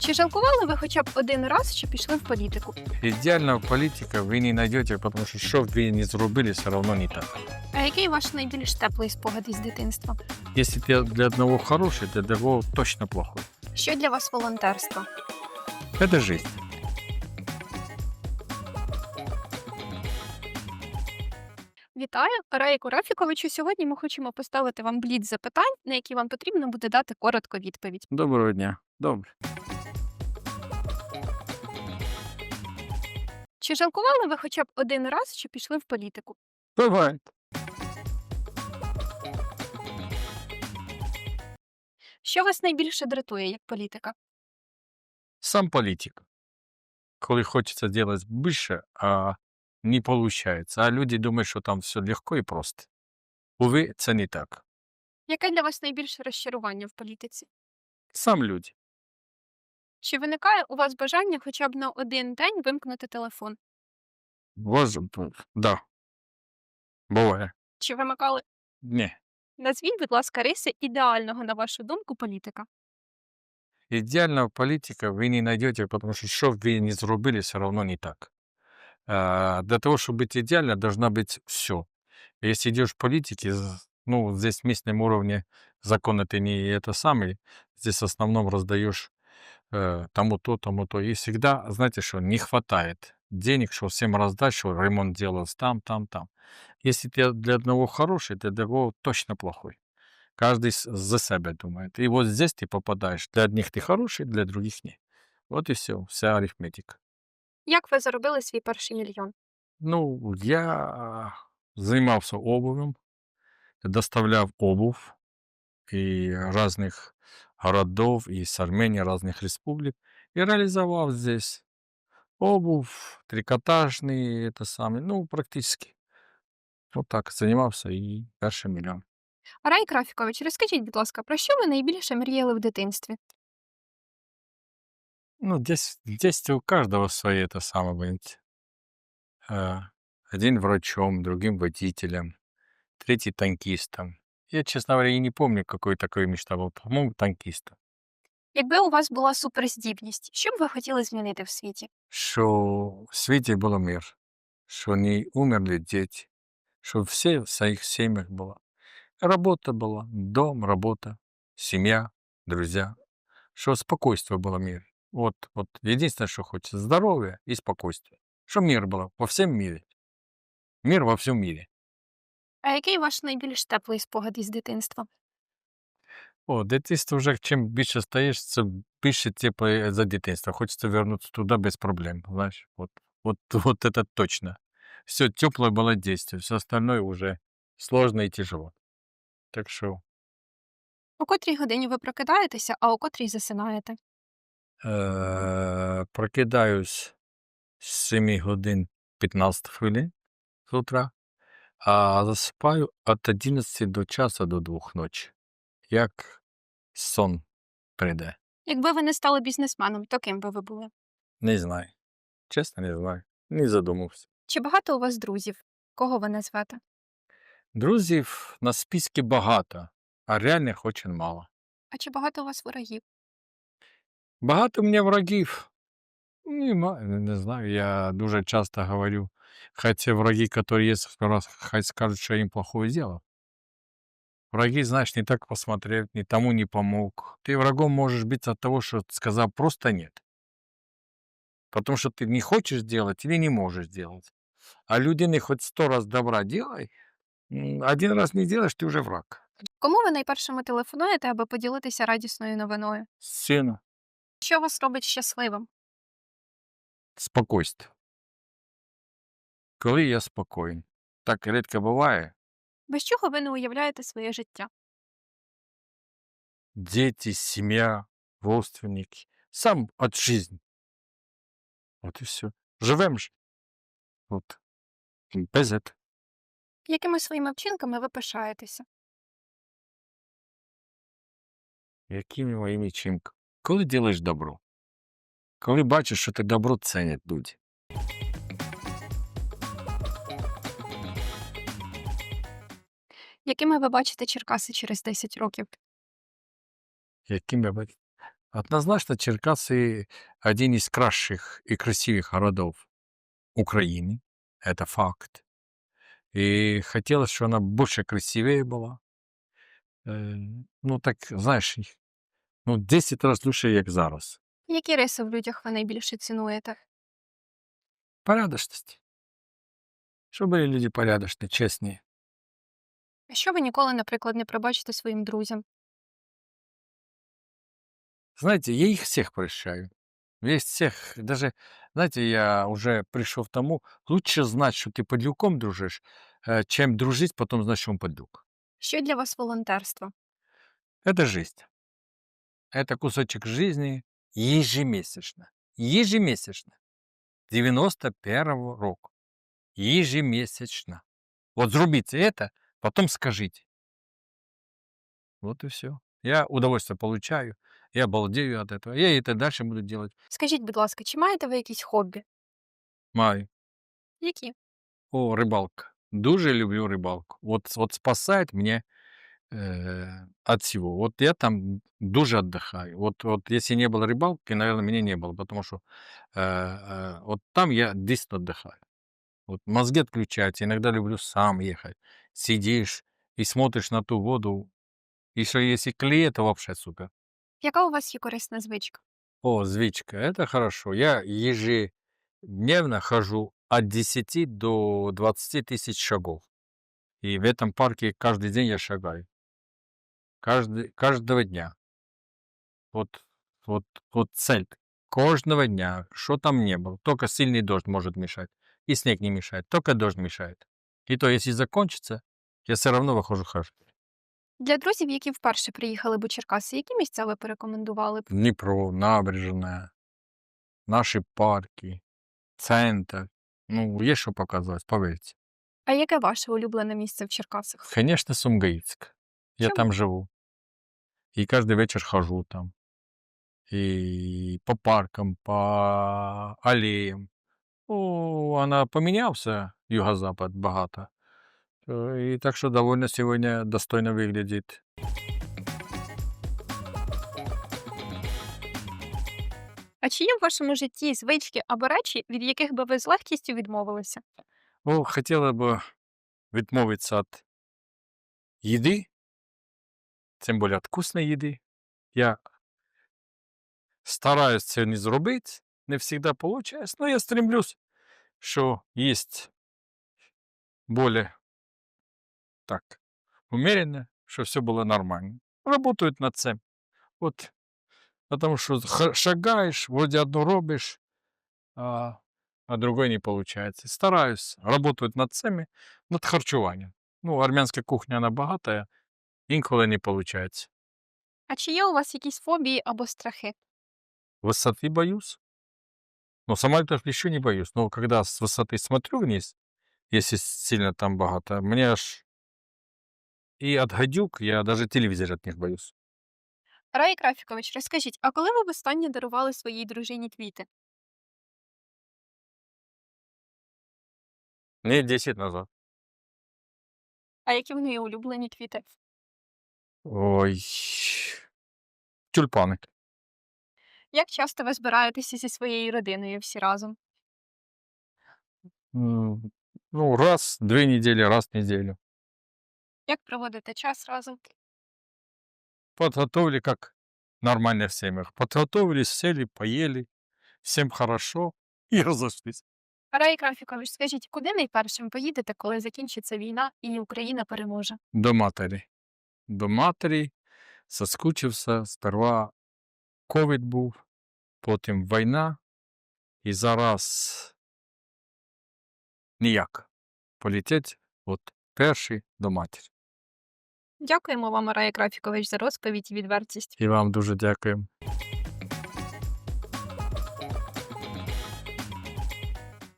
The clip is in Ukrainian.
Чи жалкували ви хоча б один раз, що пішли в політику? Идеального политика вы не найдете, потому что что бы вы ни зарубили, все равно не так. А який ваш найбільш теплий спогад із дитинства? Если ты для одного хороший, для другого точно плохой. Що для вас волонтерство? Это жизнь. Вітаю, Раїку Рафіковичу. Сьогодні ми хочемо поставити вам бліц запитань, на які вам потрібно буде дати коротко відповідь. Доброго дня. Добре. Чи жалкували ви хоча б один раз, що пішли в політику? Бывает. Що вас найбільше дратує як політика? Сам политик. Коли хочется делать больше, а не получается. А люди думают, что там все легко и просто. Увы, це не так. Яке для вас найбільше розчарування в політиці? Сам люди. Чи виникає у вас бажання хоча б на один день вимкнути телефон? Боже, б- да. Буває. Чи вимикали? Не. Назвіть, будь ласка, риси ідеального, на вашу думку, політика. Идеального политика вы не найдете, потому что что бы вы ни зарубили, все равно не так. А, Для того, чтобы быть идеально, должна быть все. Если идешь в политике, з- ну, здесь в местном уровне закон это не это самый, здесь в основном раздаешь э, тому то, тому то. И всегда, знаете что, не хватает денег, что всем раздать, что ремонт делался там, там, там. Если ты для одного хороший, для другого точно плохой. Каждый с- за себя думает. И вот здесь ты попадаешь. Для одних ты хороший, для других нет. Вот и все, вся арифметика. Як ви заробили свій перший мільйон? Ну, я занимался обувем, доставлял обувь и разных городов, и с Армении, разных республик, и реализовал здесь обувь, трикотажный, это самый, ну, практически. Вот так занимался и перший миллион. Райк Рафікович, розкажіть, будь ласка, про що ви найбільше мріяли в дитинстві? Ну, здесь, здесь у каждого свои это самое, понимаете. Э, Один врачом, другим водителем, третий танкистом. Я, честно говоря, и не помню, какой такой мечта был. По-моему, танкистом. Якби у вас була суперздібність, що б ви хотіли змінити в світі? Что в свете был мир, что не умерли дети, что все в своих семьях было. Работа была, дом, работа, семья, друзья. Что спокойствие было в мире. Вот, вот единственное, что хочется, здоровье и спокойствие. Что мир было во всем мире. Мир во всем мире. А який ваш найбільш теплий спогад із дитинства? О, дитинство вже чим більше стаєш, це більше тепло за дитинство. Хочеться вернутися туди без проблем. Знаєш, от, от, от это точно. Все теплое было действие, все остальное уже сложно и тяжело. Так що У котрій годині ви прокидаєтеся, а у котрій засинаєте? е- прокидаюсь з 7 годин 15 хвилин з утра, а засипаю від 11 до часу до 2 ночі. Як сон прийде. Якби ви не стали бізнесменом, то ким би ви були? Не знаю. Чесно, не знаю. Не задумався. Чи багато у вас друзів? Кого ви назвете? Друзів на списку багато, а реальних дуже мало. А чи багато у вас ворогів? Багато у мене врагів. Нема, не, не знаю. Я дуже часто говорю, хотя враги, которые есть, раз хоть скажут, что я им плохое сделал. Враги, знаешь, не так посмотрел, ни тому не помог. Ты врагом можешь быть от того, что сказал просто нет. Потому что ты не хочешь делать или не можешь делать. А людине хоть сто раз добра делай, м, один раз не делаешь, ты уже враг. Кому ви найпершими телефонуєте, аби поділитися радісною новиною? Сына, Що вас робить щасливим? спокойствие. Коли я спокоен. Так рідко буває. Без чого ви не уявляєте своє життя? Дети, семья, родственники. Сам от жизни. Вот и все. Живем же. Вот. Без этого. Якими своїми вчинками ви пишаєтеся? Якими моїми чинками? Коли делаєш добро. Коли бачиш, що ти добро ценять люди. Якими ви бачите Черкаси через 10 років? Яким я бачу. Однозначно, Черкасы один из кращих и красивых городов Украины. Это факт. И хотелось, чтобы она больше красивее была. Е, ну, так, знаєш, і- ну, 10 разів лучше, як зараз. Які риси в людях ви найбільше цінуєте? Порядочність. Щоб були люди порядочні, чесні. А що ви ніколи, наприклад, не пробачите своїм друзям? Знаете, я их всех прощаю. Весь всех, даже, знаете, я уже пришел к тому, лучше знать, что ты подлюком дружишь, э, чем дружить, потом знать, что он подлюк. Що для вас волонтерство? Это жизнь. Это кусочек жизни ежемесячно. Ежемесячно. 91 року. Ежемесячно. Вот зрубите это, потом скажите. Вот и все. Я удовольствие получаю, я балдею от этого. Я это дальше буду делать. Скажіть, будь ласка, чи маєте ви якісь хобі? Маю. Які? О, рыбалка. Дуже люблю рыбалку. Вот, вот спасает мне э, от всего. Вот я там дуже отдыхаю. Вот, вот если не было рыбалки, наверное, меня не было, потому что э, э, вот там я действительно отдыхаю. Вот мозги отключаются. Иногда люблю сам ехать. Сидишь и смотришь на ту воду. И что если клеит, то вообще супер. Яка у вас є корисна звичка? О, звичка, это хорошо. Я ежедневно хожу от 10 до 20 тысяч шагов. И в этом парке каждый день я шагаю. Каждый, каждого дня. Вот, вот, вот цель. Каждого дня, что там не было. Только сильный дождь может мешать. И снег не мешает. Только дождь мешает. И то, если закончится, я все равно выхожу хожу. Для друзів, які вперше приїхали б у Черкаси, які місця ви порекомендували б? Днепро, набережная, наши парки, центр. Ну, есть что показать, поверьте. А яке ваше улюблене місце в Черкасах? Конечно, Сумгаитск. Я там живу. И каждый вечер хожу там. И по паркам, по аллеям. О, она поменялся, юго-запад, багато. И так что довольно сегодня достойно выглядит. А чи є в вашому житті звички або речі, від яких би ви з легкістю відмовилися? О, хотіла б відмовитися від їди, тим більше від вкусної їди. Я стараюсь це не зробити, не завжди виходить, але я стремлюсь, що їсть більш так, умеренно, щоб все було нормально. Работают над цим. От, потому що ха- шагаєш, вроде одно робиш, а, а другое не получается. Стараюсь, работают над цими, над харчуванням. Ну, армянська кухня вона багата, інколи не виходить. А чи є у вас якісь фобії або страхи? Высоты боюсь. Но самолетов еще не боюсь. Но когда с высоты смотрю вниз, если сильно там богато, мне аж и от гадюк я даже телевизор от них боюсь. Рай Крафікович, розкажіть, а коли ви востаннє дарували своїй дружині квіти? Не 10 назад. А які в неї улюблені квіти? Ой. Тюльпани. Як часто ви збираєтеся зі своєю родиною всі разом? М, Ну, раз, две недели, раз в неделю. Як проводите час разом? Подготовили, как нормально в семьях. Подготовились, сели, поели, всем хорошо и разошлись. Рай Крафікович, скажіть, куди найпершим поїдете, коли закінчиться війна і Україна переможе? До матері. До матері соскучився. Сперва ковід був, потім війна, і зараз ніяк. політять от перший до матері. Дякуємо вам, Рай Крафікович, за розповідь і відвертість. І вам дуже дякую.